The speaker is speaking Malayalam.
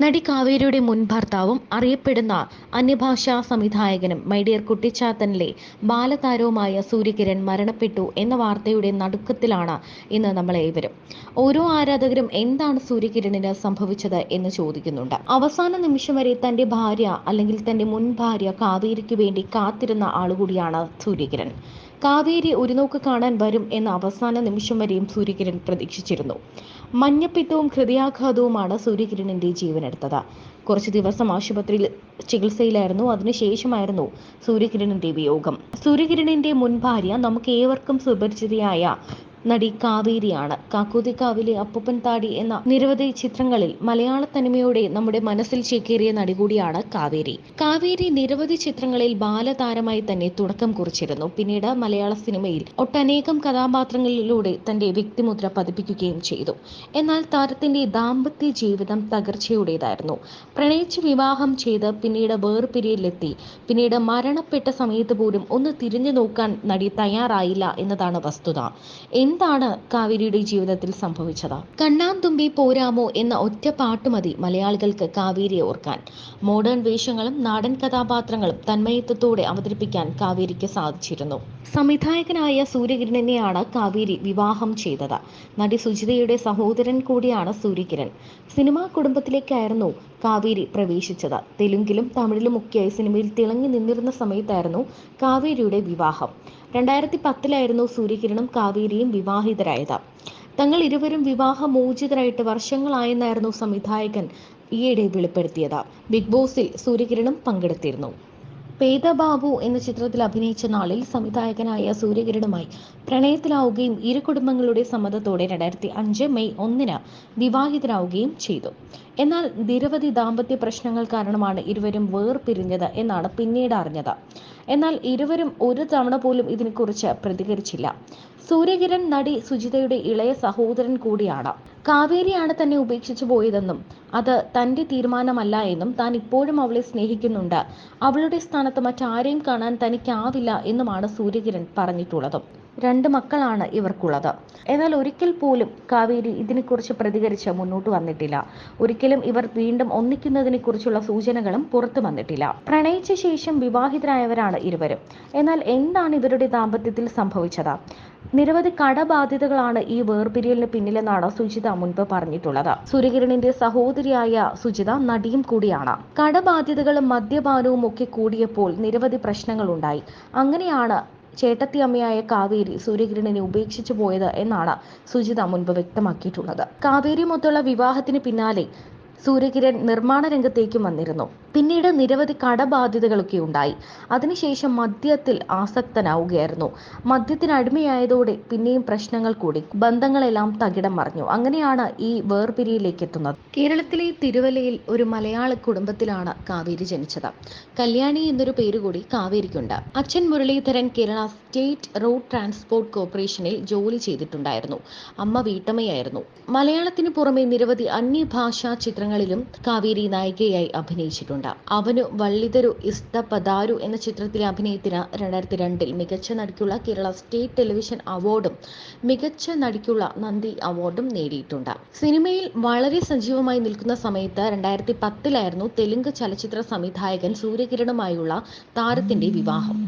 നടി കാവേരിയുടെ മുൻ ഭർത്താവും അറിയപ്പെടുന്ന അന്യഭാഷാ സംവിധായകനും മൈഡിയർ കുട്ടിച്ചാത്തനിലെ ബാലതാരവുമായ സൂര്യകിരൺ മരണപ്പെട്ടു എന്ന വാർത്തയുടെ നടുക്കത്തിലാണ് ഇന്ന് നമ്മളേവരും ഓരോ ആരാധകരും എന്താണ് സൂര്യകിരണിന് സംഭവിച്ചത് എന്ന് ചോദിക്കുന്നുണ്ട്. അവസാന നിമിഷം വരെ തന്റെ ഭാര്യ അല്ലെങ്കിൽ തന്റെ മുൻ ഭാര്യ കാവേരിക്ക് വേണ്ടി കാത്തിരുന്ന ആളുകൂടിയാണ് സൂര്യകിരൺ. കാവേരി ഒരു നോക്ക് കാണാൻ വരും എന്ന അവസാന നിമിഷം വരെയും സൂര്യകിരൺ പ്രതീക്ഷിച്ചിരുന്നു. മഞ്ഞപ്പിത്തവും ഹൃദയാഘാതവുമാണ് സൂര്യകിരണിന്റെ ജീവനെടുത്തത്. കുറച്ചു ദിവസം ആശുപത്രിയിൽ ചികിത്സയിലായിരുന്നു. അതിനുശേഷമായിരുന്നു സൂര്യകിരണിന്റെ വിയോഗം. സൂര്യകിരണിന്റെ മുൻ ഭാര്യ നമുക്ക് ഏവർക്കും സുപരിചിതയായ നടി കാവേരിയാണ്. കാക്കൂതിക്കാവിലെ അപ്പൂപ്പൻ താടി എന്ന നിരവധി ചിത്രങ്ങളിൽ മലയാള തനിമയോടെ നമ്മുടെ മനസ്സിൽ ചേക്കേറിയ നടി കൂടിയാണ് കാവേരി. കാവേരി നിരവധി ചിത്രങ്ങളിൽ ബാലതാരമായി തന്നെ തുടക്കം കുറിച്ചിരുന്നു. പിന്നീട് മലയാള സിനിമയിൽ ഒട്ടനേകം കഥാപാത്രങ്ങളിലൂടെ തന്റെ വ്യക്തിമുദ്ര പതിപ്പിക്കുകയും ചെയ്തു. എന്നാൽ താരത്തിന്റെ ദാമ്പത്യ ജീവിതം തകർച്ചയുടേതായിരുന്നു. പ്രണയിച്ച് വിവാഹം ചെയ്ത് പിന്നീട് വേർപിരിയിലെത്തി പിന്നീട് മരണപ്പെട്ട സമയത്ത് പോലും ഒന്ന് തിരിഞ്ഞു നോക്കാൻ നടി തയ്യാറായില്ല എന്നതാണ് വസ്തുത. എന്താണ് കാവേരിയുടെ ജീവിതത്തിൽ സംഭവിച്ചത്? കണ്ണാന്തുമ്പി പോരാമോ എന്ന ഒറ്റ പാട്ട് മതി മലയാളികൾക്ക് കാവേരിയെ ഓർക്കാൻ. മോഡേൺ വേഷങ്ങളും നാടൻ കഥാപാത്രങ്ങളും തന്മയത്വത്തോടെ അവതരിപ്പിക്കാൻ കാവേരിക്ക് സാധിച്ചിരുന്നു. സംവിധായകനായ സൂര്യകിരണിനെയാണ് കാവേരി വിവാഹം ചെയ്തത്. നടി സുജിതയുടെ സഹോദരൻ കൂടിയാണ് സൂര്യകിരൺ. സിനിമാ കുടുംബത്തിലേക്കായിരുന്നു കാവേരി പ്രവേശിച്ചത്. തെലുങ്കിലും തമിഴിലുമൊക്കെയായി സിനിമയിൽ തിളങ്ങി നിന്നിരുന്ന സമയത്തായിരുന്നു കാവേരിയുടെ വിവാഹം. രണ്ടായിരത്തി പത്തിലായിരുന്നു സൂര്യകിരണും കാവേരിയും വിവാഹിതരായത്. തങ്ങൾ ഇരുവരും വിവാഹമോചിതരായിട്ട് വർഷങ്ങളായെന്നായിരുന്നു സംവിധായകൻ ഈയിടെ വെളിപ്പെടുത്തിയത്. ബിഗ് ബോസിൽ സൂര്യകിരണും പങ്കെടുത്തിരുന്നു. പേദബാബു എന്ന ചിത്രത്തിൽ അഭിനയിച്ച നാളിൽ സംവിധായകനായ സൂര്യകിരണുമായി പ്രണയത്തിലാവുകയും ഇരു കുടുംബങ്ങളുടെ സമ്മതത്തോടെ രണ്ടായിരത്തി അഞ്ച് മെയ് ഒന്നിന് വിവാഹിതരാവുകയും ചെയ്തു. എന്നാൽ നിരവധി ദാമ്പത്യ പ്രശ്നങ്ങൾ കാരണമാണ് ഇരുവരും വേർപിരിഞ്ഞത് എന്നാണ് പിന്നീട് അറിഞ്ഞത്. എന്നാൽ ഇരുവരും ഒരു തവണ പോലും ഇതിനെക്കുറിച്ച് പ്രതികരിച്ചില്ല. സൂര്യകിരൺ നടി സുജിതയുടെ ഇളയ സഹോദരൻ കൂടിയാണ്. കാവേരിയാണ് തന്നെ ഉപേക്ഷിച്ചു പോയതെന്നും അത് തന്റെ തീരുമാനമല്ല എന്നും താൻ ഇപ്പോഴും അവളെ സ്നേഹിക്കുന്നുണ്ട്. അവളുടെ സ്ഥാനത്ത് മറ്റാരെയും കാണാൻ തനിക്കാവില്ല എന്നുമാണ് സൂര്യകിരൺ പറഞ്ഞിട്ടുള്ളത്. രണ്ട് മക്കളാണ് ഇവർക്കുള്ളത്. എന്നാൽ ഒരിക്കൽ പോലും കാവേരി ഇതിനെക്കുറിച്ച് പ്രതികരിച്ച് മുന്നോട്ട് വന്നിട്ടില്ല. ഒരിക്കലും ഇവർ വീണ്ടും ഒന്നിക്കുന്നതിനെ കുറിച്ചുള്ള സൂചനകളും പുറത്തു വന്നിട്ടില്ല. പ്രണയിച്ച ശേഷം വിവാഹിതരായവരാണ് ഇരുവരും. എന്നാൽ എന്താണ് ഇവരുടെ ദാമ്പത്യത്തിൽ സംഭവിച്ചത്? നിരവധി കടബാധ്യതകളാണ് ഈ വേർപിരിയലിന് പിന്നിലെന്നാണ് സുജിത മുൻപ് പറഞ്ഞിട്ടുള്ളത്. സൂര്യകിരണിന്റെ സഹോദരിയായ സുജിത നടിയും കൂടിയാണ്. കടബാധ്യതകളും മദ്യപാനവും ഒക്കെ കൂടിയപ്പോൾ നിരവധി പ്രശ്നങ്ങൾ ഉണ്ടായി അങ്ങനെയാണ് ചേട്ടത്തിയമ്മയായ കാവേരി സൂര്യകിരണിനെ ഉപേക്ഷിച്ചു പോയത് എന്നാണ് സുജിത മുൻപ് വ്യക്തമാക്കിയിട്ടുള്ളത്. കാവേരിയുമൊത്തുള്ള വിവാഹത്തിന് പിന്നാലെ സൂര്യകിരൺ നിർമ്മാണ രംഗത്തേക്കും വന്നിരുന്നു. പിന്നീട് നിരവധി കടബാധ്യതകളൊക്കെ ഉണ്ടായി. അതിനുശേഷം മദ്യത്തിൽ ആസക്തനാവുകയായിരുന്നു. മദ്യത്തിന് അടിമയായതോടെ പിന്നെയും പ്രശ്നങ്ങൾ കൂടി. ബന്ധങ്ങളെല്ലാം തകിടം മറിഞ്ഞു. അങ്ങനെയാണ് ഈ വേർപിരിയിലേക്ക് എത്തുന്നത്. കേരളത്തിലെ തിരുവല്ലയിൽ ഒരു മലയാള കുടുംബത്തിലാണ് കാവേരി ജനിച്ചത്. കല്യാണി എന്നൊരു പേരുകൂടി കാവേരിക്കുണ്ട്. അച്ഛൻ Muraleedharan Kerala state road transport കോർപ്പറേഷനിൽ ജോലി ചെയ്തിട്ടുണ്ടായിരുന്നു. അമ്മ വീട്ടമ്മയായിരുന്നു. മലയാളത്തിന് പുറമെ നിരവധി അന്യഭാഷാ ചിത്രങ്ങളിലും കാവേരി നായികയായി അഭിനയിച്ചിട്ടുണ്ട്. അവനു വള്ളിതരു ഇഷ്ടപദാരു എന്ന ചിത്രത്തിലെ അഭിനയത്തിന് രണ്ടായിരത്തി രണ്ടിൽ മികച്ച നടിക്കുള്ള കേരള സ്റ്റേറ്റ് ടെലിവിഷൻ അവാർഡും മികച്ച നടിക്കുള്ള നന്ദി അവാർഡും നേടിയിട്ടുണ്ട്. സിനിമയിൽ വളരെ സജീവമായി നിൽക്കുന്ന സമയത്ത് രണ്ടായിരത്തി പത്തിലായിരുന്നു തെലുങ്ക് ചലച്ചിത്ര സംവിധായകൻ സൂര്യകിരണുമായുള്ള താരത്തിന്റെ വിവാഹം.